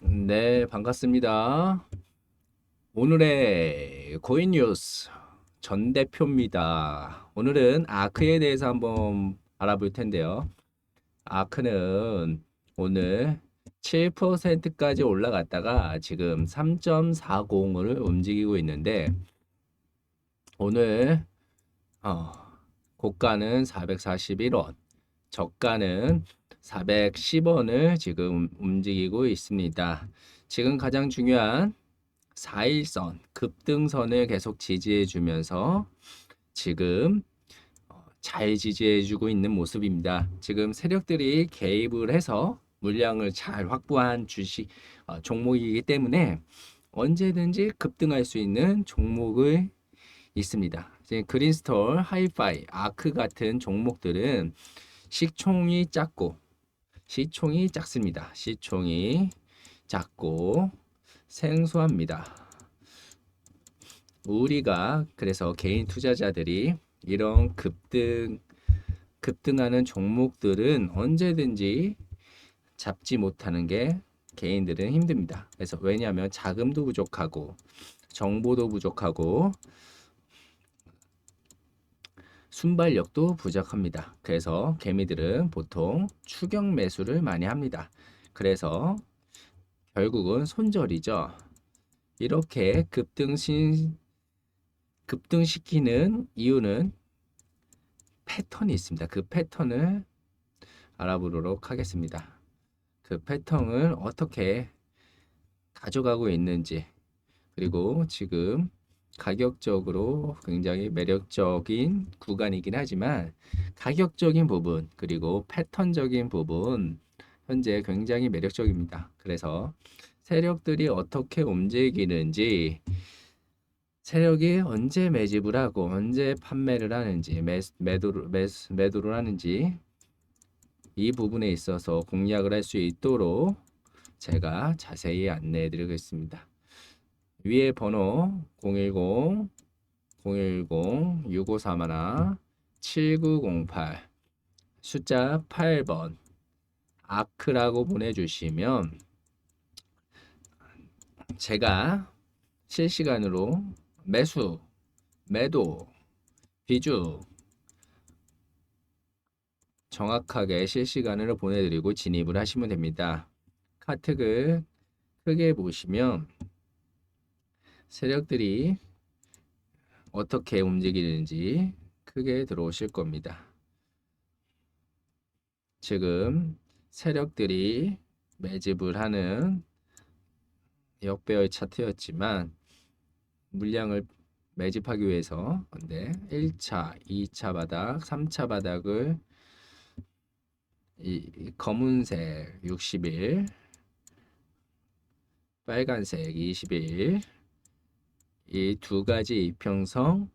네, 반갑습니다. 오늘의 코인 뉴스 전 대표입니다. 오늘은 아크에 대해서 한번 알아볼 텐데요. 아크는 오늘 7%까지 올라갔다가 지금 3.40을 움직이고 있는데 오늘 어, 고가는 441원, 저가는 410원을 지금 움직이고 있습니다. 지금 가장 중요한 4일선 급등선을 계속 지지해 주면서 지금 어, 잘 지지해 주고 있는 모습입니다. 지금 세력들이 개입을 해서 물량을 잘 확보한 주식 어, 종목이기 때문에 언제든지 급등할 수 있는 종목을 있습니다. 지금 그린스톨, 하이파이, 아크 같은 종목들은 시총이 작고 시총이 작습니다. 시총이 작고 생소합니다. 우리가 그래서 개인 투자자들이 이런 급등 급등하는 종목들은 언제든지 잡지 못하는 게 개인들은 힘듭니다. 그래서 왜냐하면 자금도 부족하고 정보도 부족하고 순발력도 부족합니다. 그래서 개미들은 보통 추격 매수를 많이 합니다. 그래서 결국은 손절이죠. 이렇게 급등신 급등시키는 이유는 패턴이 있습니다. 그 패턴을 알아보도록 하겠습니다. 그 패턴을 어떻게 가져가고 있는지 그리고 지금 가격적으로 굉장히 매력적인 구간이긴 하지만 가격적인 부분 그리고 패턴적인 부분 현재 굉장히 매력적입니다. 그래서 세력들이 어떻게 움직이는지 세력이 언제 매집을 하고 언제 판매를 하는지 매, 매도를 매, 매도를 하는지 이 부분에 있어서 공략을 할 수 있도록 제가 자세히 안내해 드리겠습니다. 위에 번호 010 010 6531 7908 숫자 8번 아크라고 보내주시면 제가 실시간으로 매수, 매도, 비중 정확하게 실시간으로 보내드리고 진입을 하시면 됩니다. 카트를 크게 보시면 세력들이 어떻게 움직이는지 크게 들어오실 겁니다. 지금 세력들이 매집을 하는 역배열 차트였지만 물량을 매집하기 위해서 근데 1차, 2차 바닥, 3차 바닥을 이 검은색 60일, 빨간색 20일 이 두 가지 이평성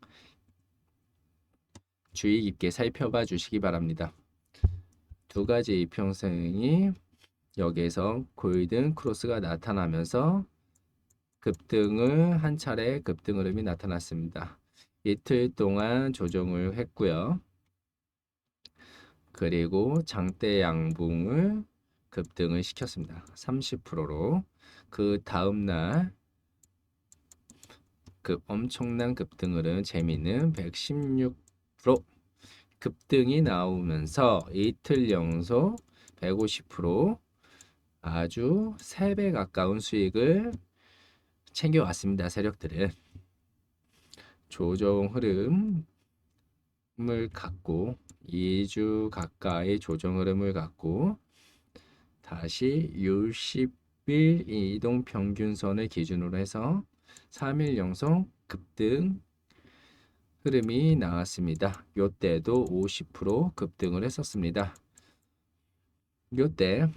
주의 깊게 살펴봐 주시기 바랍니다. 두 가지 이평성이 여기에서 골든 크로스가 나타나면서 급등을 한 차례 급등 흐름이 나타났습니다. 이틀 동안 조정을 했고요. 그리고 장대 양봉을 급등을 시켰습니다. 30%로 그 다음 날 그 엄청난 급등을은 재미있는 116% 급등이 나오면서 이틀 연속 150% 아주 3배 가까운 수익을 챙겨왔습니다. 세력들은 조정 흐름을 갖고 2주 가까이 조정 흐름을 갖고 다시 60일 이동 평균선을 기준으로 해서 3일 연속 급등 흐름이 나왔습니다. 요때도 50% 급등을 했었습니다. 요때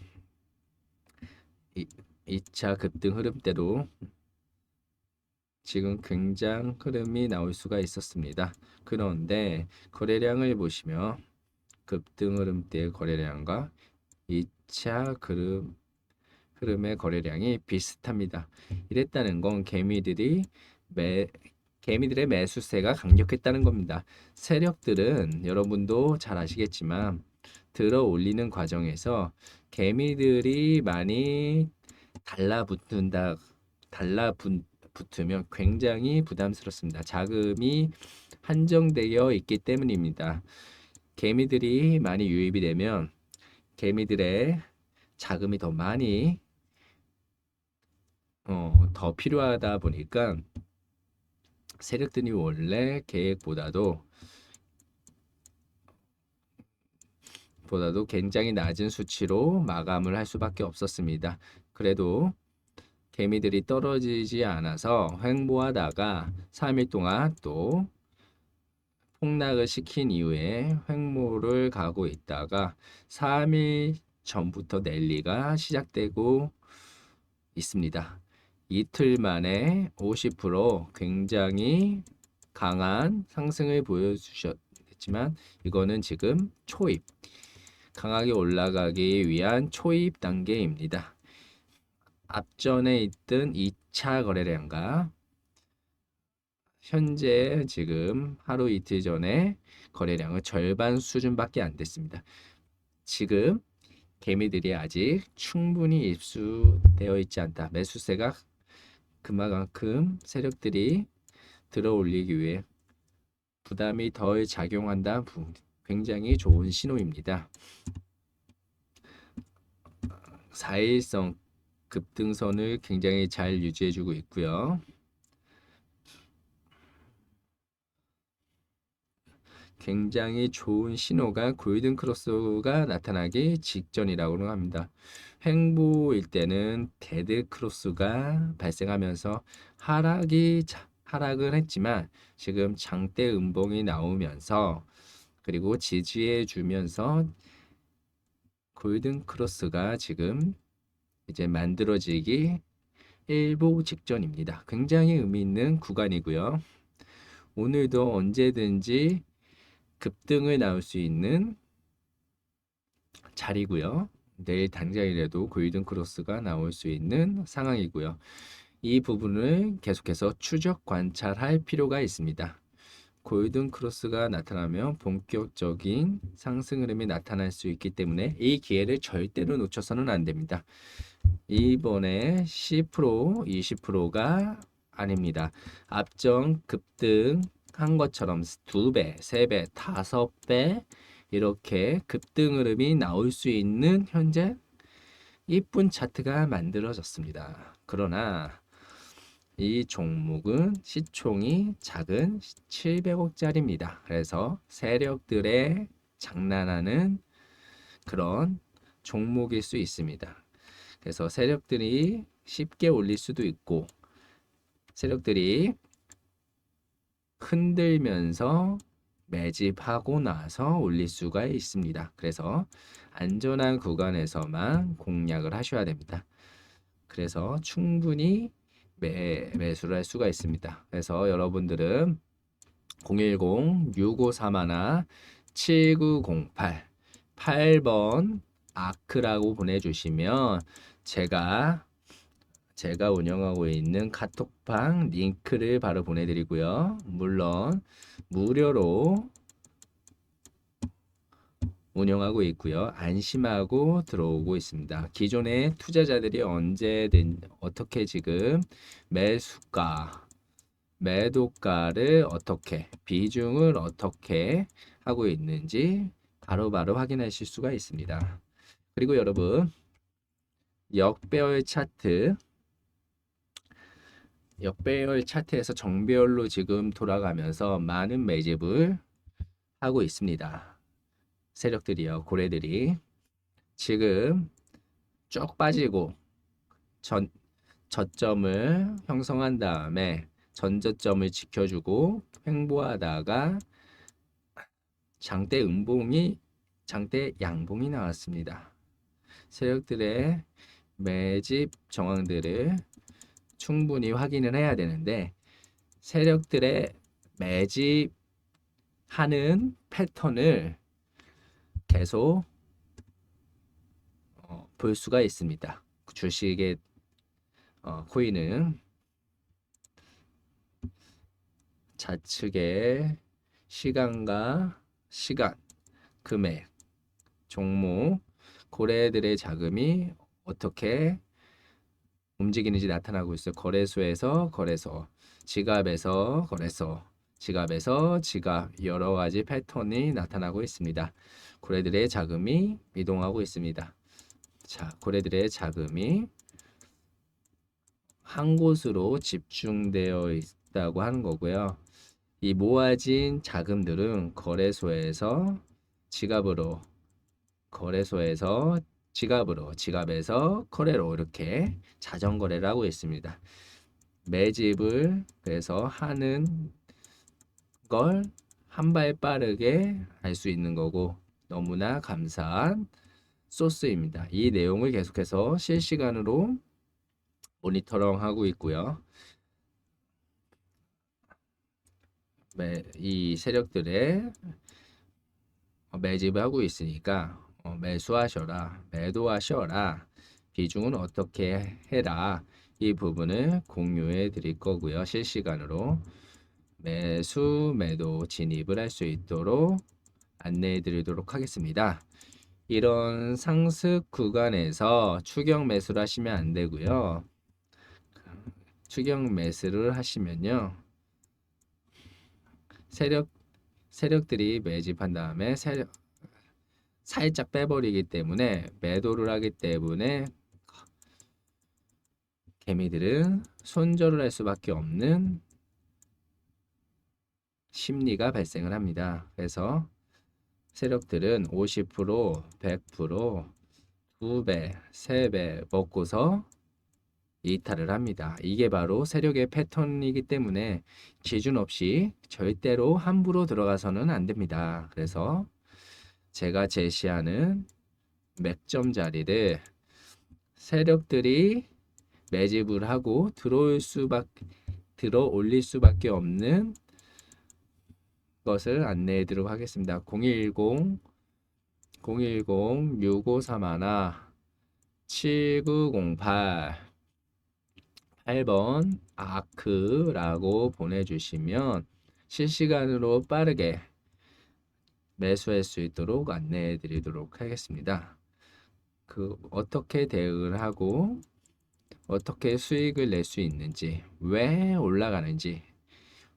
2차 급등 흐름 때도 지금 굉장 흐름이 나올 수가 있었습니다. 그런데 거래량을 보시면 급등 흐름 때의 거래량과 2차 흐름 흐름의 거래량이 비슷합니다. 이랬다는 건 개미들이 매 개미들의 매수세가 강력했다는 겁니다. 세력들은 여러분도 잘 아시겠지만 들어 올리는 과정에서 개미들이 많이 달라붙는다 달라붙으면 굉장히 부담스럽습니다. 자금이 한정되어 있기 때문입니다. 개미들이 많이 유입이 되면 개미들의 자금이 더 많이 어, 더 필요하다 보니까 세력들이 원래 계획보다도 보다도 굉장히 낮은 수치로 마감을 할 수밖에 없었습니다. 그래도 개미들이 떨어지지 않아서 횡보하다가 3일 동안 또 폭락을 시킨 이후에 횡보를 가고 있다가 3일 전부터 랠리가 시작되고 있습니다. 이틀 만에 50% 굉장히 강한 상승을 보여주셨지만 이거는 지금 초입 강하게 올라가기 위한 초입 단계입니다. 앞전에 있던 2차 거래량과 현재 지금 하루 이틀 전에 거래량은 절반 수준밖에 안 됐습니다. 지금 개미들이 아직 충분히 입수되어 있지 않다. 매수세가 그만큼 세력들이 들어 올리기 위해 부담이 덜 작용한다. 굉장히 좋은 신호입니다. 4일성 급등선을 굉장히 잘 유지해주고 있고요. 굉장히 좋은 신호가 골든 크로스가 나타나기 직전이라고 합니다. 횡보일 때는 데드 크로스가 발생하면서 하락이 하락을 했지만 지금 장대 음봉이 나오면서 그리고 지지해 주면서 골든 크로스가 지금 이제 만들어지기 일보 직전입니다. 굉장히 의미 있는 구간이고요. 오늘도 언제든지 급등을 나올 수 있는 자리고요. 내일 당장이라도 골든 크로스가 나올 수 있는 상황이고요. 이 부분을 계속해서 추적 관찰할 필요가 있습니다. 골든 크로스가 나타나면 본격적인 상승 흐름이 나타날 수 있기 때문에 이 기회를 절대로 놓쳐서는 안 됩니다. 이번에 10% 20%가 아닙니다. 앞전 급등 한 것처럼 두 배, 세 배, 다섯 배 이렇게 급등 흐름이 나올 수 있는 현재 이쁜 차트가 만들어졌습니다. 그러나 이 종목은 시총이 작은 700억짜리입니다. 그래서 세력들의 장난하는 그런 종목일 수 있습니다. 그래서 세력들이 쉽게 올릴 수도 있고 세력들이 흔들면서 매집하고 나서 올릴 수가 있습니다. 그래서 안전한 구간에서만 공략을 하셔야 됩니다. 그래서 충분히 매, 매수를 할 수가 있습니다. 그래서 여러분들은 010-6531-7908 8번 아크라고 보내주시면 제가 제가 운영하고 있는 카톡방 링크를 바로 보내드리고요. 물론 무료로 운영하고 있고요. 안심하고 들어오고 있습니다. 기존의 투자자들이 언제든 어떻게 지금 매수가, 매도가를 어떻게, 비중을 어떻게 하고 있는지 바로바로 바로 확인하실 수가 있습니다. 그리고 여러분 역배열 차트 역배열 차트에서 정배열로 지금 돌아가면서 많은 매집을 하고 있습니다. 세력들이요, 고래들이 지금 쭉 빠지고 전 저점을 형성한 다음에 전저점을 지켜주고 횡보하다가 장대 음봉이 장대 양봉이 나왔습니다. 세력들의 매집 정황들을 충분히 확인을 해야 되는데 세력들의 매집하는 패턴을 계속 어, 볼 수가 있습니다. 주식의 어, 코인은 좌측의 시간과 시간, 금액, 종목, 고래들의 자금이 어떻게 움직이는지 나타나고 있어요. 거래소에서 거래소, 지갑에서 거래소, 지갑에서 지갑 여러 가지 패턴이 나타나고 있습니다. 고래들의 자금이 이동하고 있습니다. 자, 고래들의 자금이 한 곳으로 집중되어 있다고 하는 거고요. 이 모아진 자금들은 거래소에서 지갑으로, 거래소에서 지갑으로, 지갑에서 거래로 이렇게 자전거래를 하고 있습니다. 매집을 그래서 하는 걸 한 발 빠르게 할수 있는 거고 너무나 감사한 소스입니다. 이 내용을 계속해서 실시간으로 모니터링 하고 있고요. 매, 이 세력들의 매집을 하고 있으니까 어, 매수하셔라, 매도하셔라, 비중은 어떻게 해라 이 부분을 공유해 드릴 거고요. 실시간으로 매수, 매도 진입을 할 수 있도록 안내해 드리도록 하겠습니다. 이런 상승 구간에서 추격 매수를 하시면 안 되고요. 추격 매수를 하시면요. 세력 세력들이 매집한 다음에 세력 살짝 빼버리기 때문에 매도를 하기 때문에 개미들은 손절을 할 수밖에 없는 심리가 발생을 합니다. 그래서 세력들은 50%, 100%, 2배, 3배 먹고서 이탈을 합니다. 이게 바로 세력의 패턴이기 때문에 기준 없이 절대로 함부로 들어가서는 안 됩니다. 그래서 제가 제시하는 맥점 자리를 세력들이 매집을 하고 들어올 수밖에 들어 올릴 수밖에 없는 것을 안내해 드리도록 하겠습니다. 010 010 6531 7908 8번 아크라고 보내주시면 실시간으로 빠르게 매수할 수 있도록 안내해 드리도록 하겠습니다. 그 어떻게 대응을 하고 어떻게 수익을 낼 수 있는지 왜 올라가는지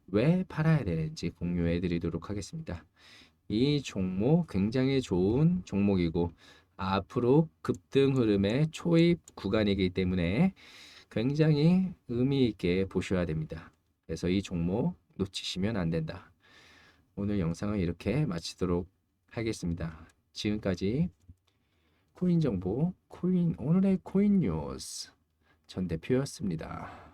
왜 팔아야 되는지 공유해 드리도록 하겠습니다. 이 종목 굉장히 좋은 종목이고 앞으로 급등 흐름의 초입 구간이기 때문에 굉장히 의미 있게 보셔야 됩니다. 그래서 이 종목 놓치시면 안 된다. 오늘 영상은 이렇게 마치도록 하겠습니다. 지금까지 코인 정보, 코인 오늘의 코인 뉴스 전 대표였습니다.